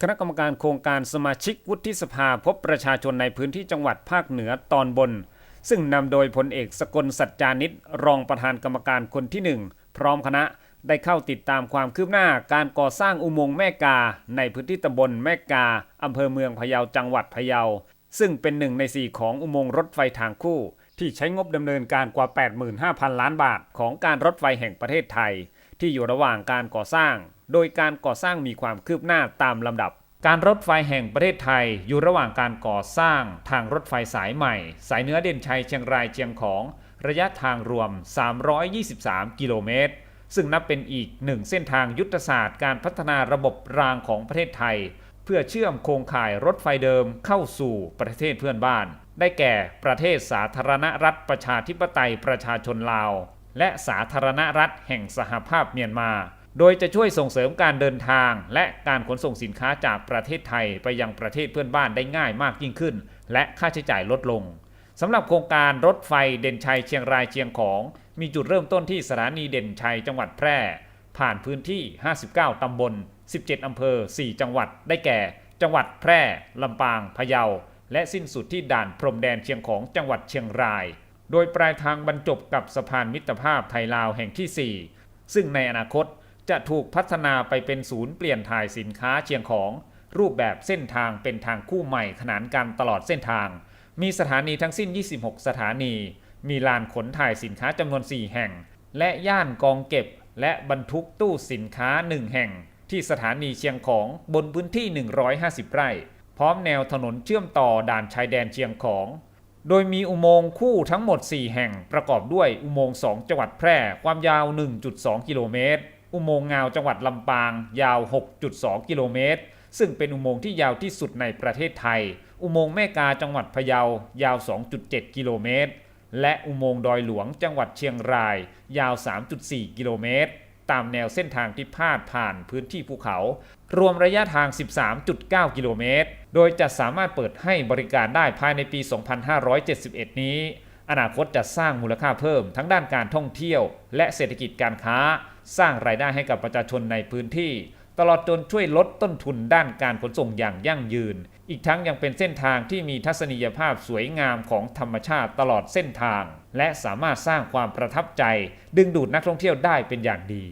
คณะกรรมการโครงการสมาชิกวุฒิสภาพบประชาชนในพื้นที่จังหวัดภาคเหนือตอนบน ซึ่งนำโดยพลเอกสกลสัจจานิตรองประธานกรรมการคนที่หนึ่งพร้อมคณะได้เข้าติดตามความคืบหน้าการก่อสร้างอุโมงค์แม่กา ในพื้นที่ตำบลแม่กาอำเภอเมืองพะเยาจังหวัดพะเยา ซึ่งเป็นหนึ่งในสี่ของอุโมงค์รถไฟทางคู่ ที่ใช้งบดำเนินการกว่า 85,000 ล้านบาทของการรถไฟแห่งประเทศไทย ที่อยู่ระหว่างการก่อสร้าง โดยการก่อสร้างมีความคืบหน้าตามลำดับ การรถไฟแห่งประเทศไทย อยู่ระหว่างการก่อสร้าง ทางรถไฟสายใหม่ สายเนื้อเด่นชัยเชียงรายเชียงของ ระยะทางรวม 323 กิโลเมตร ซึ่งนับเป็นอีกหนึ่งเส้นทางยุทธศาสตร์การพัฒนาระบบรางของประเทศไทย เพื่อเชื่อมโครงข่ายรถไฟเดิมเข้าสู่ประเทศเพื่อนบ้าน ได้แก่ประเทศสาธารณรัฐประชาธิปไตยประชาชนลาว และสาธารณรัฐแห่งสหภาพเมียนมา โดยจะช่วยส่งเสริมการเดินทาง และการขนส่งสินค้าจากประเทศไทยไปยังประเทศเพื่อนบ้านได้ง่ายมากยิ่งขึ้น และค่าใช้จ่ายลดลงสำหรับโครงการรถไฟเด่นชัยเชียงรายเชียงของ มีจุดเริ่มต้นที่สถานีเด่นชัยจังหวัดแพร่ ผ่านพื้นที่ 59 ตำบล 17 อำเภอ 4 จังหวัด ได้แก่ จังหวัดแพร่ ลำปาง พะเยา และสิ้นสุดที่ด่านพรมแดนเชียงของจังหวัดเชียงราย โดยปลายทางบรรจบกับสะพานมิตรภาพไทยลาวแห่งที่ 4 ซึ่งในอนาคตจะถูกพัฒนาไปเป็นศูนย์เปลี่ยนถ่ายสินค้าเชียงของ รูปแบบเส้นทางเป็นทางคู่ใหม่ขนานกันตลอดเส้นทาง มีสถานีทั้งสิ้น 26 สถานี มีลานขนถ่ายสินค้าจำนวน 4 แห่ง และย่านกองเก็บ และบรรทุกตู้สินค้า 1 แห่ง ที่สถานีเชียงของบนพื้นที่ 150 ไร่ พร้อมแนวถนนเชื่อมต่อด่านชายแดนเชียงของ โดยมีอุโมงค์คู่ทั้งหมด 4 แห่งประกอบด้วยอุโมงค์2จังหวัดแพร่ ความยาว 1.2 กิโลเมตร อุโมงค์งาวจังหวัดลำปาง ยาว 6.2 กิโลเมตร ซึ่งเป็นอุโมงค์ที่ยาวที่สุดในประเทศไทย อุโมงค์แม่กาจังหวัดพะเยา ยาว 2.7 กิโลเมตร และอุโมงค์ดอยหลวงจังหวัดเชียงราย ยาว 3.4 กิโลเมตร ตามแนวเส้นทางที่พาดผ่านพื้นที่ภูเขา รวมระยะทาง 13.9 กิโลเมตร โดยจะสามารถเปิดให้บริการได้ภายในปี 2571 นี้ อนาคตจะสร้างมูลค่าเพิ่มทั้งด้านการท่องเที่ยว และเศรษฐกิจการค้า สร้างรายได้ให้กับประชาชนในพื้นที่ ตลอดจนช่วยลดต้นทุนด้านการขนส่งอย่างยั่งยืน อีกทั้งยังเป็นเส้นทางที่มีทัศนียภาพสวยงามของธรรมชาติตลอดเส้นทาง และสามารถสร้างความประทับใจ ดึงดูดนักท่องเที่ยวได้เป็นอย่างดี